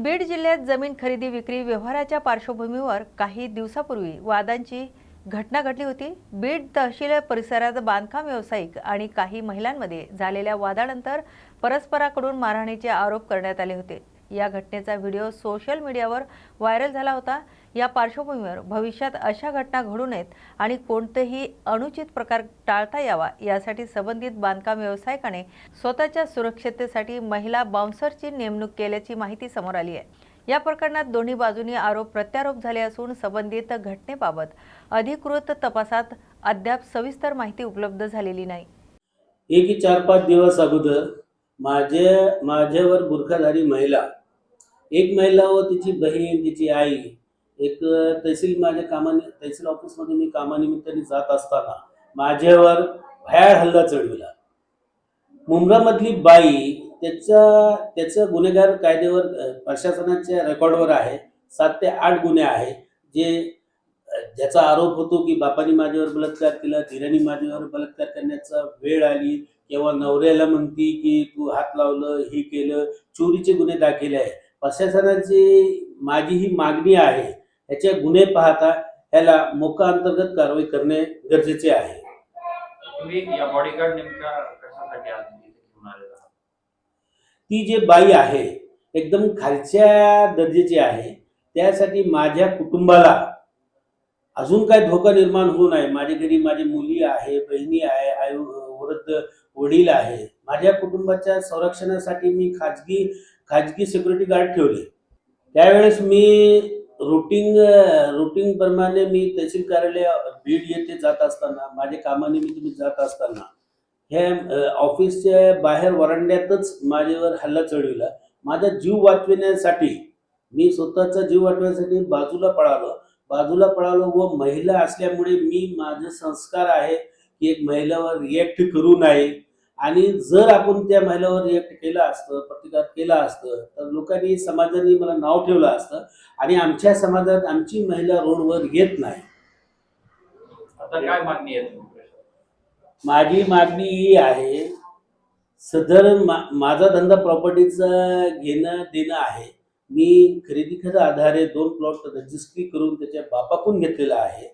बीड जिल्ह्यात जमीन खरेदी विक्री व्यवहाराच्या पार्श्वभूमीवर काही दिवसापूर्वी वादांची घटना घडली होती. बीड तहसील परिसरात बांधकाम व्यावसायिक आणि काही महिलांमध्ये झालेल्या वादानंतर परस्पराकडून मारहाणीचे आरोप करण्यात आले होते. या घटनेचा व्हिडिओ सोशल मीडियावर व्हायरल झाला होता. या पार्श्वभूमीवर भविष्यात अशा घटना घडू नयेत आणि कोणतेही अनुचित प्रकार टाळता यावा यासाठी संबंधित बांधकाम व्यावसायिकाने स्वतःच्या सुरक्षिततेसाठी महिला बाउन्सरची नेमणूक केल्याची माहिती समोर आली आहे. या प्रकरणात दोन्ही बाजूंनी आरोप प्रत्यारोप झाले असून संबंधित घटनेबाबत अधिकृत तपासात अद्याप सविस्तर माहिती उपलब्ध झालेली नाही. एक चार पाच दिवस अगोदर माझ्या माझ्यावर बुरखाधारी महिला एक महिला व तिची बहीण तिची आई एक तहसील माझ्या कामाने तहसील ऑफिसमध्ये मी कामानिमित्ताने जात असताना माझ्यावर भयाळ हल्ला चढविला. मुंब्रामधली बाई त्याचा त्याचं गुन्हेगार कायद्यावर प्रशासनाच्या रेकॉर्डवर आहे सात ते आठ गुन्हे आहे जे ज्याचा आरोप होतो की बापाने माझ्यावर बलात्कार केला धीराने माझ्यावर बलात्कार करण्याचा वेळ आली किंवा नवऱ्याला म्हणती की तू हात लावलं हे केलं चोरीचे गुन्हे दाखल आहे प्रशासनाची माझी ही मागणी आहे ह्याचे गुन्हे पाहता ह्याला मोका अंतर्गत कारवाई करणे गरजेचे आहे. तुम्ही या बॉडीगार्ड नेमका कशासाठी? ती जे बाई आहे एकदम खालच्या दर्जाची आहे त्यासाठी माझ्या कुटुंबाला अजून काय धोका निर्माण होऊ नये. माझ्या घरी माझी मुली आहे बहिणी आहे आई वृद्ध वडील आहे. माझ्या कुटुंबाच्या संरक्षणासाठी मी खाजगी खाजगी सिक्युरिटी गार्ड ठेवले. त्यावेळेस मी रुटीन रुटीन प्रमाणे मी तहसील कार्यालय बीड येथे जात असताना माझ्या कामानिमित्त मी जात असताना हे ऑफिसच्या बाहेर वरांड्यातच माझ्यावर हल्ला चढविला. माझा जीव वाचविण्यासाठी मी स्वतःचा जीव वाचवण्यासाठी बाजूला पळालो. बाजूला पळालो व महिला असल्यामुळे मी माझे संस्कार आहे की एक महिलावर रिॲक्ट करू नये. आणि जर आपण त्या महिलावर रिॲक्ट केलं असतं प्रतिकार केला असतं तर लोकांनी समाजाने मला नाव ठेवलं असतं आणि आमच्या समाजात आमची महिला रोडवर येत नाही. आता काय मागणी आहे माझी मागणी ही आहे सदर मा माझा धंदा प्रॉपर्टीचा घेणं देणं आहे. मी खरेदी खत आधारे दोन प्लॉट रजिस्ट्री करून त्याच्या बापाकडून घेतलेला आहे.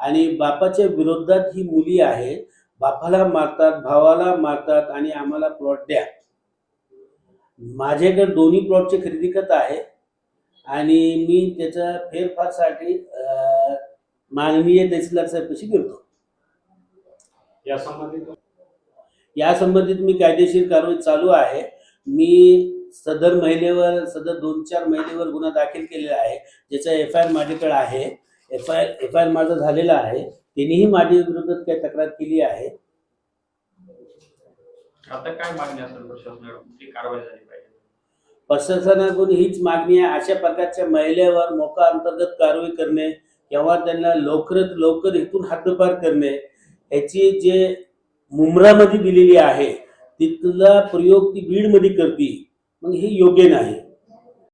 आणि बापाच्या विरोधात ही मुली आहे बापाला मारतात भावाला मारतात आणि आम्हाला प्लॉट द्या. माझ्याकडे दोन्ही प्लॉटचे खरेदी खत आहे आणि मी त्याच्या फेरफारसाठी माननीय तहसीलदार साहेबांशी गेलो या संबंधित या संबंधित मी कायदेशीर कारवाई चालू आहे. मी सदर महिलेवर सदर दोन चार महिलेवर गुन्हा दाखल केलेला आहे. ज्याचा एफ आय आर माझ्याकडे आहे. F I F I R माझा झालेला आहे. त्यांनीही माझ्या विरोधात काही तक्रार केली आहे. आता काय मागणी असेल प्रशासनाकडून कारवाई झाली पाहिजे? प्रशासनाकडून हीच मागणी आहे. अशा प्रकारच्या महिलेवर मोका अंतर्गत कारवाई करणे किंवा त्यांना लवकरात लवकर इथून हद्दपार करणे ह्याची जे मुंब्रामध्ये दिलेली आहे तिथला प्रयोग ती बीडमध्ये करते मग हे योग्य नाही.